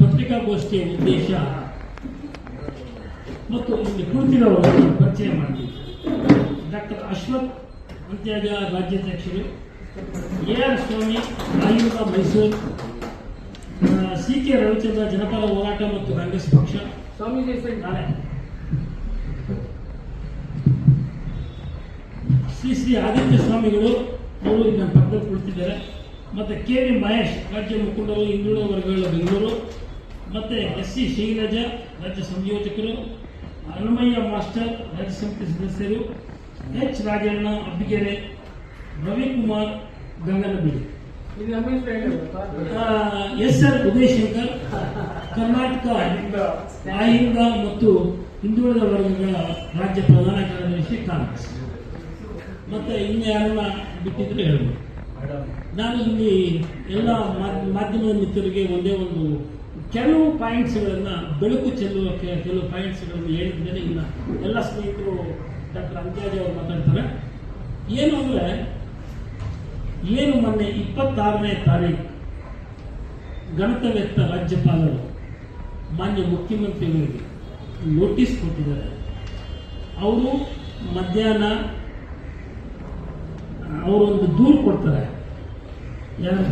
ಪತ್ರಿಕಾಗೋಷ್ಠಿಯ ಉದ್ದೇಶ ಮತ್ತು ಇಲ್ಲಿ ಕುಳಿತಿರೋರು ಪರಿಚಯ ಮಾಡ್ತೀವಿ. ಡಾಕ್ಟರ್ ಅಶ್ವಥ್ ಅಂತ್ಯಾಗ ರಾಜ್ಯಾಧ್ಯಕ್ಷರು. ಎ ಆರ್ ಸ್ವಾಮಿ ಆಯುಧ ಮೈಸೂರು ಸಿ ಕೆ ರವಿಚಂದ್ರ ಜನಪದ ಹೋರಾಟ ಮತ್ತು ಕಾಂಗ್ರೆಸ್ ಪಕ್ಷ. ಸ್ವಾಮಿ ನಾನೇ ಶ್ರೀ ಶ್ರೀ ಆದಿತ್ಯ ಸ್ವಾಮಿಗಳು ಅವರು ನಮ್ಮ ಪಕ್ಕದಲ್ಲಿ ಕುಳಿತಿದ್ದಾರೆ. ಮತ್ತೆ ಕೆ ವಿ ಮಹೇಶ್ ರಾಜ್ಯ ಮುಖಂಡರು ಹಿಂದುಳಿದ ವರ್ಗಗಳ ಬೆಂಗಳೂರು ಮತ್ತೆ ಎಸ್ ಸಿ ಶೈಲಜಾ ರಾಜ್ಯ ಸಂಯೋಜಕರು ಹನುಮಯ್ಯ ಮಾಸ್ಟರ್ ರಾಜ್ಯ ಸಮಿತಿ ಸದಸ್ಯರು H Rajanna Abbigere Ravikumar Ganganabidi. S R Udayashankar Karnataka Ahinda ಮತ್ತು ಹಿಂದುಳಿದ ವರ್ಗಗಳ ರಾಜ್ಯ ಪ್ರಧಾನ ಕಾರ್ಯದರ್ಶಿ ಕಾಂಗ್ರೆಸ್. ಮತ್ತೆ ಇನ್ನು ಯಾರನ್ನ ಬಿಟ್ಟಿದ್ರು ಹೇಳ್ಬೋದು. ನಾನು ಇಲ್ಲಿ ಎಲ್ಲ ಮಾಧ್ಯಮ ಮಿತ್ರರಿಗೆ ಒಂದೇ ಒಂದು ಕೆಲವು ಪಾಯಿಂಟ್ಸ್ಗಳನ್ನು ಬೆಳಕು ಚೆಲ್ಲುವ ಕೆಲವು ಪಾಯಿಂಟ್ಸ್ಗಳನ್ನು ಹೇಳಿದ್ದೇನೆ ಇಲ್ಲ. ಎಲ್ಲ ಸ್ನೇಹಿತರು ಡಾಕ್ಟರ್ ಅಂತ್ಯಾಜಿ ಅವರು ಮಾತಾಡ್ತಾರೆ. ಏನು ಅಂದ್ರೆ, ಏನು ಮೊನ್ನೆ ಇಪ್ಪತ್ತಾರನೇ ತಾರೀಕು ಗಣತವ್ಯಕ್ತ ರಾಜ್ಯಪಾಲರು ಮಾನ್ಯ ಮುಖ್ಯಮಂತ್ರಿಗಳಿಗೆ ನೋಟಿಸ್ ಕೊಟ್ಟಿದ್ದಾರೆ. ಅವರು ಮಧ್ಯಾಹ್ನ ಅವರೊಂದು ದೂರು ಕೊಡ್ತಾರೆ. ಯಾರು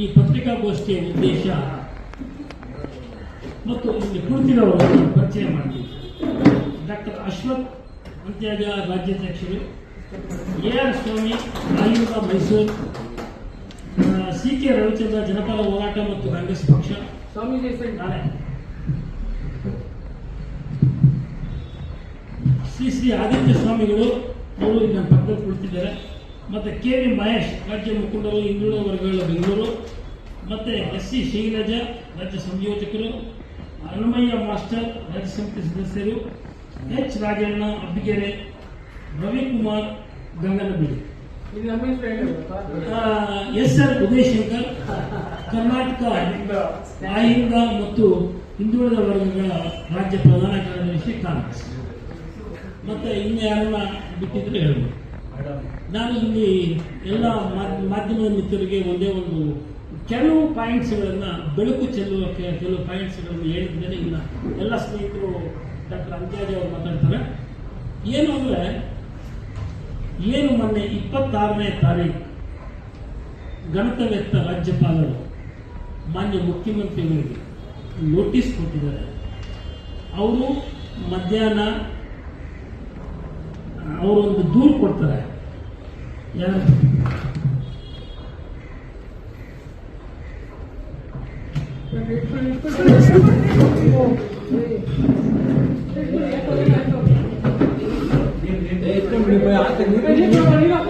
ಈ ಪತ್ರಿಕಾಗೋಷ್ಠಿಯ ಉದ್ದೇಶ ಮತ್ತು ಇಲ್ಲಿ ಕುಳಿತಿರೋರು ಪರಿಚಯ ಮಾಡ್ತೀವಿ ಡಾಕ್ಟರ್ ಅಶ್ವಥ್ ಅಂತ್ಯಾಗ ರಾಜ್ಯಾಧ್ಯಕ್ಷರು. ಎ ಆರ್ ಸ್ವಾಮಿ, ಆಯುಧ ಮೈಸೂರು ಸಿ ಕೆ ರವಿಚಂದ್ರ ಜನಪದ ಹೋರಾಟ ಮತ್ತು ಕಾಂಗ್ರೆಸ್ ಪಕ್ಷ. ಹೆಸರು ನಾನೇ ಶ್ರೀ ಶ್ರೀ ಆದಿತ್ಯ ಸ್ವಾಮಿಗಳು ಅವರು ನನ್ನ ಪಕ್ಕದಲ್ಲಿ ಕುಳಿತಿದ್ದಾರೆ. ಮತ್ತೆ ಕೆ ವಿ ಮಹೇಶ್, ರಾಜ್ಯ ಮುಖಂಡರು ಹಿಂದುಳಿದ ವರ್ಗಗಳ ಬೆಂಗಳೂರು. ಮತ್ತೆ ಎಸ್ ಸಿ ಶ್ರೀರಾಜ ರಾಜ್ಯ ಸಂಯೋಜಕರು ಹನುಮಯ್ಯ ಮಾಸ್ಟರ್, ರಾಜ್ಯ ಸಮಿತಿ ಸದಸ್ಯರು, H Rajanna, Abbigere Ravikumar Ganganabidi. S R Udayashankar Karnataka Ahinda ಮತ್ತು ಹಿಂದುಳಿದ ವರ್ಗಗಳ ರಾಜ್ಯ ಪ್ರಧಾನ ಕಾರ್ಯದರ್ಶಿ ಕಾಂಗ್ರೆಸ್. ಮತ್ತೆ ಇನ್ನು ಯಾರನ್ನ ಬಿಟ್ಟಿದ್ರೆ ಹೇಳ್ಬೋದು ನಾನು ಇಲ್ಲಿ ಎಲ್ಲ ಮಾಧ್ಯಮ ಮಾಧ್ಯಮದ ಮಿತ್ರರಿಗೆ ಒಂದೇ ಒಂದು ಕೆಲವು ಪಾಯಿಂಟ್ಸ್ಗಳನ್ನು ಬೆಳಕು ಚೆಲ್ಲುವ ಕೆಲವು ಪಾಯಿಂಟ್ಸ್ಗಳನ್ನು ಹೇಳಿದ್ದೇನೆ ಇನ್ನು ಎಲ್ಲ ಸ್ನೇಹಿತರು ಡಾಕ್ಟರ್ ಅಂತ್ಯಾಜಿ ಅವರು ಮಾತಾಡ್ತಾರೆ. ಏನು ಅಂದ್ರೆ ಏನು ಮೊನ್ನೆ ಇಪ್ಪತ್ತಾರನೇ ತಾರೀಕು ಗಣತವ್ಯಕ್ತ ರಾಜ್ಯಪಾಲರು ಮಾನ್ಯ ಮುಖ್ಯಮಂತ್ರಿಗಳಿಗೆ ನೋಟಿಸ್ ಕೊಟ್ಟಿದ್ದಾರೆ. ಅವರು ಮಧ್ಯಾಹ್ನ ಅವರೊಂದು ದೂರು ಕೊಡ್ತಾರೆ. ಯಾರು? ਤੇ ਨਹੀਂ ਬੈਠੀ ਕੋਈ ਨਹੀਂ ਨਾ